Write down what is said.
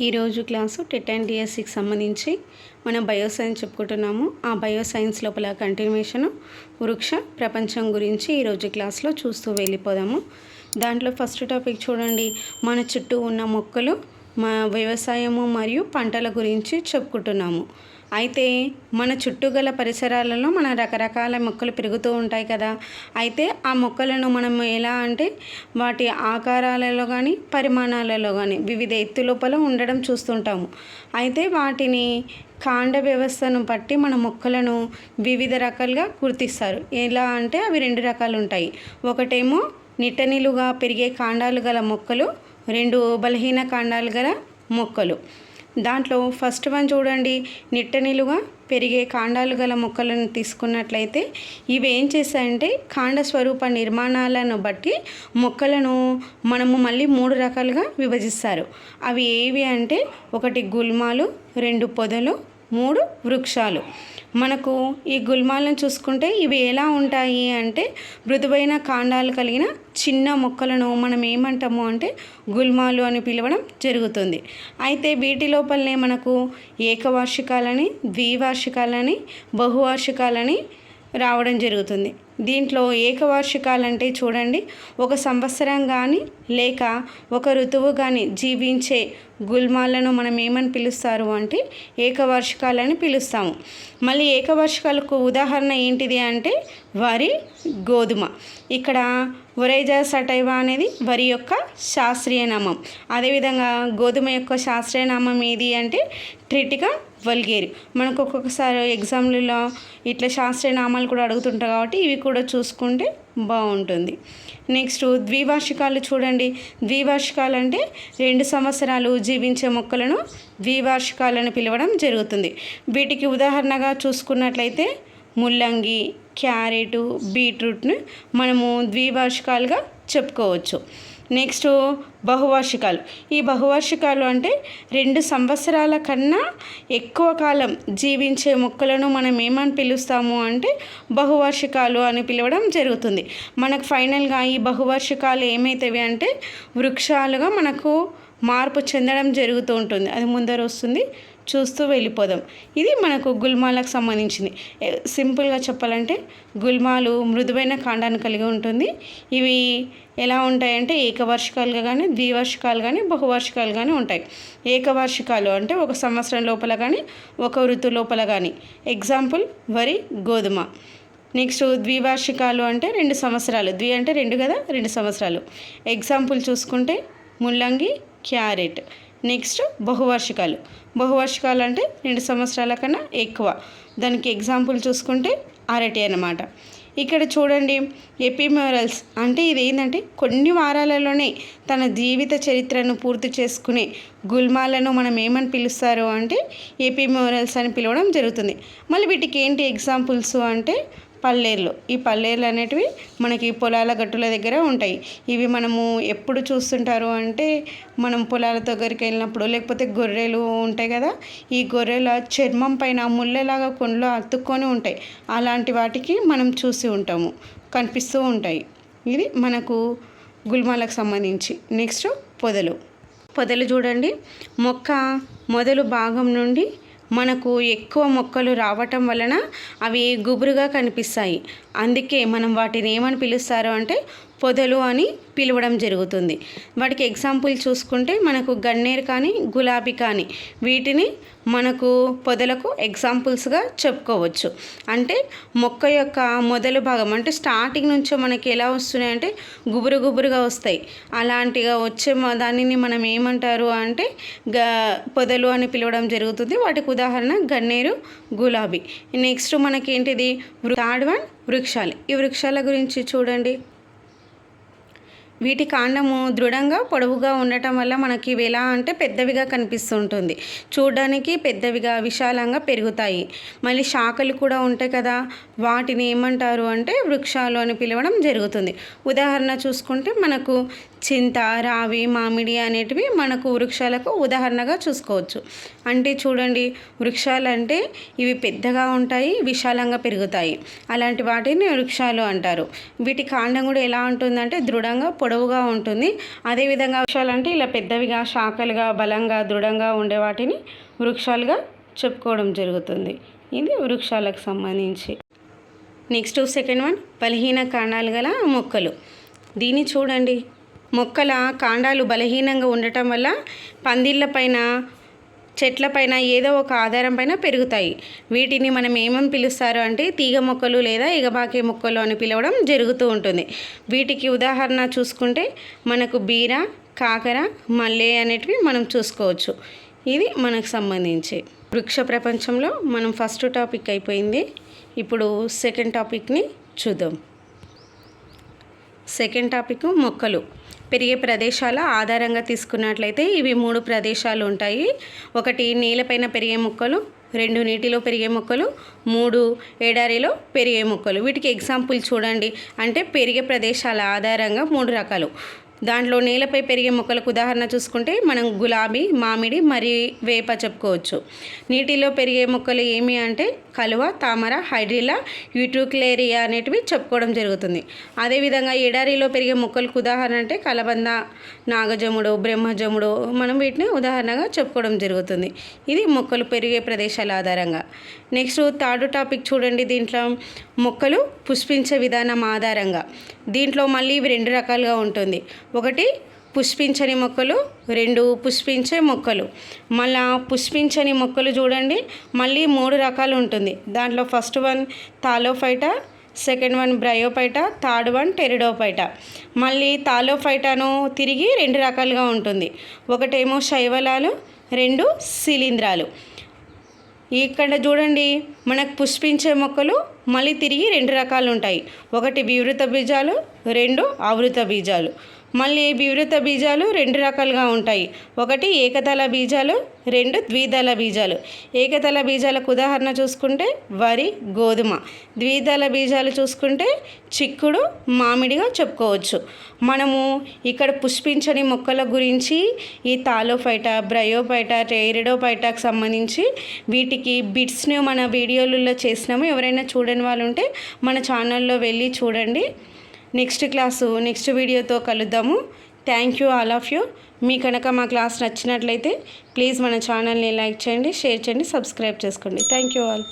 ఈరోజు class TET and డిఎస్సికి సంబంధించి మనం బయోసైన్స్ చెప్పుకుంటున్నాము. ఆ బయోసైన్స్ లోపల కంటిన్యూషన్ వృక్ష ప్రపంచం గురించి ఈరోజు క్లాస్లో చూస్తూ వెళ్ళిపోదాము. దాంట్లో ఫస్ట్ టాపిక్ చూడండి. మన చుట్టూ ఉన్న మొక్కలు మా వ్యవసాయము మరియు పంటల గురించి చెప్పుకుంటున్నాము. అయితే మన చుట్టూ గల పరిసరాలలో మన రకరకాల మొక్కలు పెరుగుతూ ఉంటాయి కదా. అయితే ఆ మొక్కలను మనం ఎలా అంటే వాటి ఆకారాలలో కానీ పరిమాణాలలో కానీ వివిధ ఎత్తు లోపల ఉండడం చూస్తుంటాము. అయితే వాటిని కాండ వ్యవస్థను బట్టి మన మొక్కలను వివిధ రకాలుగా గుర్తిస్తారు. ఎలా అంటే అవి రెండు రకాలు ఉంటాయి. ఒకటేమో నిట్టనిలుగా పెరిగే కాండాలు గల మొక్కలు రెండు బలహీన కాండాలు గల మొక్కలు. దాంట్లో ఫస్ట్ వన్ చూడండి నిట్టనిలుగా పెరిగే కాండాలు గల మొక్కలను తీసుకున్నట్లయితే ఇవి ఏం చేస్తాయంటే కాండ స్వరూప నిర్మాణాలను బట్టి మొక్కలను మనము మళ్ళీ మూడు రకాలుగా విభజిస్తారు. అవి ఏవి అంటే ఒకటి గుల్మాలు రెండు పొదలు మూడు వృక్షాలు. మనకు ఈ గుల్మాలను చూసుకుంటే ఇవి ఎలా ఉంటాయి అంటే మృదువైన కాండాలు కలిగిన చిన్న మొక్కలను మనం ఏమంటాము అంటే గుల్మాలు అని పిలవడం జరుగుతుంది. అయితే వీటి లోపలనే మనకు ఏకవార్షికాలని ద్వివార్షికాలని బహువార్షికాలని రావడం జరుగుతుంది. దీంట్లో ఏకవార్షికాలంటే చూడండి ఒక సంవత్సరం కానీ లేక ఒక ఋతువు కానీ జీవించే గుల్మాలను మనం ఏమని పిలుస్తారు అంటే ఏకవార్షికాలని పిలుస్తాము. మళ్ళీ ఏకవార్షికాలకు ఉదాహరణ ఏంటిది అంటే వరి గోధుమ. ఇక్కడ ఒరైజా సటైవా అనేది వరి యొక్క శాస్త్రీయ నామం. అదేవిధంగా గోధుమ యొక్క శాస్త్రీయ నామం ఏది అంటే ట్రిటికా వల్గేరి. మనకు ఒక్కొక్కసారి ఎగ్జామ్లలో ఇట్లా శాస్త్రీయ నామాలు కూడా అడుగుతుంటారు కాబట్టి ఇవి కూడా చూసుకుంటే బాగుంటుంది. నెక్స్ట్ ద్వివార్షికాలు చూడండి. ద్వివార్షికాలు అంటే రెండు సంవత్సరాలు జీవించే మొక్కలను ద్వివార్షికాలను పిలవడం జరుగుతుంది. వీటికి ఉదాహరణగా చూసుకున్నట్లయితే ముల్లంగి క్యారెట్ బీట్రూట్ను మనము ద్వివార్షికాలుగా చెప్పుకోవచ్చు. నెక్స్ట్ బహువార్షికాలు. ఈ బహువార్షికాలు అంటే రెండు సంవత్సరాల కన్నా ఎక్కువ కాలం జీవించే మొక్కలను మనం ఏమని పిలుస్తాము అంటే బహువార్షికాలు అని పిలవడం జరుగుతుంది. మనకు ఫైనల్గా ఈ బహువార్షికాలు ఏమవుతాయి అంటే వృక్షాలుగా మనకు మార్పు చెందడం జరుగుతూ ఉంటుంది. అది ముందర వస్తుంది. చూస్తూ వెళ్ళిపోదాం. ఇది మనకు గుల్మాలకు సంబంధించింది. సింపుల్గా చెప్పాలంటే గుల్మాలు మృదువైన కాండాన్ని కలిగి ఉంటుంది. ఇవి ఎలా ఉంటాయంటే ఏకవార్షికాలుగా కానీ ద్వివార్షికాలు కానీ బహువార్షికాలు కానీ ఉంటాయి. ఏకవార్షికాలు అంటే ఒక సంవత్సరం లోపల కానీ ఒక ఋతు లోపల కానీ ఎగ్జాంపుల్ వరి గోధుమ. నెక్స్ట్ ద్వివార్షికాలు అంటే రెండు సంవత్సరాలు. ద్వి అంటే రెండు కదా రెండు సంవత్సరాలు. ఎగ్జాంపుల్ చూసుకుంటే ముల్లంగి క్యారెట్. నెక్స్ట్ బహువార్షికాలు. బహువార్షికాలు అంటే రెండు సంవత్సరాల కన్నా ఎక్కువ. దానికి ఎగ్జాంపుల్ చూసుకుంటే అరటి అన్నమాట. ఇక్కడ చూడండి ఎపిమోరల్స్ అంటే ఇది ఏంటంటే కొన్ని వారాలలోనే తన జీవిత చరిత్రను పూర్తి చేసుకునే గుల్మాలను మనం ఏమని పిలుస్తారు అంటే ఎపిమోరల్స్ అని పిలవడం జరుగుతుంది. మళ్ళీ వీటికి ఏంటి ఎగ్జాంపుల్స్ అంటే పల్లేర్లు. ఈ పల్లేర్లు అనేటివి మనకి పొలాల గట్టుల దగ్గర ఉంటాయి. ఇవి మనము ఎప్పుడు చూస్తుంటారు అంటే మనం పొలాల దగ్గరికి వెళ్ళినప్పుడు లేకపోతే గొర్రెలు ఉంటాయి కదా ఈ గొర్రెల చర్మం పైన ముళ్ళలాగా కొండలో అతుక్కొని ఉంటాయి. అలాంటి వాటికి మనం చూసి ఉంటాము కనిపిస్తూ ఉంటాయి. ఇది మనకు గుల్మాలకు సంబంధించి. నెక్స్ట్ పొదలు. పొదలు చూడండి. మొక్క మొదలు భాగం నుండి మనకు ఎక్కువ మొక్కలు రావటం వలన అవి గుబురుగా కనిపిస్తాయి. అందుకే మనం వాటిని ఏమని పిలుస్తారు అంటే పొదలు అని పిలవడం జరుగుతుంది. వాటికి ఎగ్జాంపుల్ చూసుకుంటే మనకు గన్నేరు కానీ గులాబీ కానీ వీటిని మనకు పొదలకు ఎగ్జాంపుల్స్గా చెప్పుకోవచ్చు. అంటే మొక్క యొక్క మొదలు భాగం అంటే స్టార్టింగ్ నుంచో మనకి ఎలా వస్తున్నాయంటే గుబురు గుబురుగా వస్తాయి. అలాంటిగా వచ్చే దానిని మనం ఏమంటారు అంటే గ పొదలు అని పిలవడం జరుగుతుంది. వాటికి ఉదాహరణ గన్నేరు గులాబీ. నెక్స్ట్ మనకేంటిది? థర్డ్ వన్ వృక్షాలు. ఈ వృక్షాల గురించి చూడండి. వీటి కాండము దృఢంగా పొడవుగా ఉండటం వల్ల మనకి ఇవి ఎలా అంటే పెద్దవిగా కనిపిస్తుంటుంది. చూడడానికి పెద్దవిగా విశాలంగా పెరుగుతాయి. మళ్ళీ శాఖలు కూడా ఉంటాయి కదా వాటిని ఏమంటారు అంటే వృక్షాలు అని పిలవడం జరుగుతుంది. ఉదాహరణ చూసుకుంటే మనకు చింత రావి మామిడి అనేటివి మనకు వృక్షాలకు ఉదాహరణగా చూసుకోవచ్చు. అంటే చూడండి వృక్షాలు అంటే ఇవి పెద్దగా ఉంటాయి విశాలంగా పెరుగుతాయి. అలాంటి వాటిని వృక్షాలు అంటారు. వీటి కాండం కూడా ఎలా ఉంటుందంటే దృఢంగా పొడవుగా ఉంటుంది. అదేవిధంగా వృక్షాలు అంటే ఇలా పెద్దవిగా శాఖలుగా బలంగా దృఢంగా ఉండే వాటిని వృక్షాలుగా చెప్పుకోవడం జరుగుతుంది. ఇది వృక్షాలకు సంబంధించి. నెక్స్ట్ సెకండ్ వన్ బలహీన కాండాలు గల మొక్కలు. దీన్ని చూడండి. మొక్కల కాండాలు బలహీనంగా ఉండటం వల్ల పందిళ్ళ పైన చెట్లపైన ఏదో ఒక ఆధారం పైన పెరుగుతాయి. వీటిని మనం ఏమని పిలుస్తారు అంటే తీగ మొక్కలు లేదా ఎగబాకే మొక్కలు అని పిలవడం జరుగుతూ ఉంటుంది. వీటికి ఉదాహరణ చూసుకుంటే మనకు బీర కాకర మల్లె అనేటివి మనం చూసుకోవచ్చు. ఇది మనకు సంబంధించి. వృక్ష ప్రపంచంలో మనం ఫస్ట్ టాపిక్ అయిపోయింది. ఇప్పుడు సెకండ్ టాపిక్ని చూద్దాం. సెకండ్ టాపిక్ మొక్కలు. పెరిగే ప్రదేశాల ఆధారంగా తీసుకున్నట్లయితే ఇవి మూడు ప్రదేశాలు ఉంటాయి. ఒకటి నేలపైన పెరిగే మొక్కలు రెండు నీటిలో పెరిగే మొక్కలు మూడు ఎడారిలో పెరిగే మొక్కలు. వీటికి ఎగ్జాంపుల్ చూడండి. అంటే పెరిగే ప్రదేశాల ఆధారంగా మూడు రకాలు. దాంట్లో నేలపై పెరిగే మొక్కలకు ఉదాహరణ చూసుకుంటే మనం గులాబీ మామిడి మరియు వేప చెప్పుకోవచ్చు. నీటిలో పెరిగే మొక్కలు ఏమి అంటే కలువ తామర హైడ్రిలా యూట్యూక్లేరియా అనేటివి చెప్పుకోవడం జరుగుతుంది. అదేవిధంగా ఎడారిలో పెరిగే మొక్కలకు ఉదాహరణ అంటే కలబంద నాగజముడు బ్రహ్మజముడు మనం వీటిని ఉదాహరణగా చెప్పుకోవడం జరుగుతుంది. ఇది మొక్కలు పెరిగే ప్రదేశాల ఆధారంగా. నెక్స్ట్ థర్డ్ టాపిక్ చూడండి. దీంట్లో మొక్కలు పుష్పించే విధానం ఆధారంగా. దీంట్లో మళ్ళీ ఇవి రెండు రకాలుగా ఉంటుంది. ఒకటి పుష్పించని మొక్కలు రెండు పుష్పించే మొక్కలు. మళ్ళా పుష్పించని మొక్కలు చూడండి. మళ్ళీ మూడు రకాలు ఉంటుంది. దాంట్లో first one thallophyta second one bryophyta third one pteridophyta మళ్ళీ తాలోఫైటాను తిరిగి రెండు రకాలుగా ఉంటుంది. ఒకటేమో శైవలాలు రెండు శిలీంధ్రాలు. ఇక్కడ చూడండి మనకు పుష్పించే మొక్కలు మళ్ళీ తిరిగి రెండు రకాలు ఉంటాయి. ఒకటి వివృత బీజాలు రెండు ఆవృత బీజాలు. మళ్ళీ వివృత బీజాలు రెండు రకాలుగా ఉంటాయి. ఒకటి ఏకదళ బీజాలు రెండు ద్విదళ బీజాలు. ఏకదళ బీజాలకు ఉదాహరణ చూసుకుంటే వరి గోధుమ. ద్విదళ బీజాలు చూసుకుంటే చిక్కుడు మామిడిగా చెప్పుకోవచ్చు. మనము ఇక్కడ పుష్పించని మొక్కల గురించి ఈ తాలోఫైటా బ్రయోఫైటా టెయిరిడోఫైటాకు సంబంధించి వీటికి బిట్స్ని మన వీడియోలలో చేసినాము. ఎవరైనా చూడని వాళ్ళు ఉంటే మన ఛానల్లో వెళ్ళి చూడండి. నెక్స్ట్ క్లాసు నెక్స్ట్ వీడియోతో కలుద్దాము. Thank you all of you మీ కనుక మా క్లాస్ నచ్చినట్లయితే ప్లీజ్ మన ఛానల్ని లైక్ చేయండి షేర్ చేయండి సబ్స్క్రైబ్ చేసుకోండి. Thank you all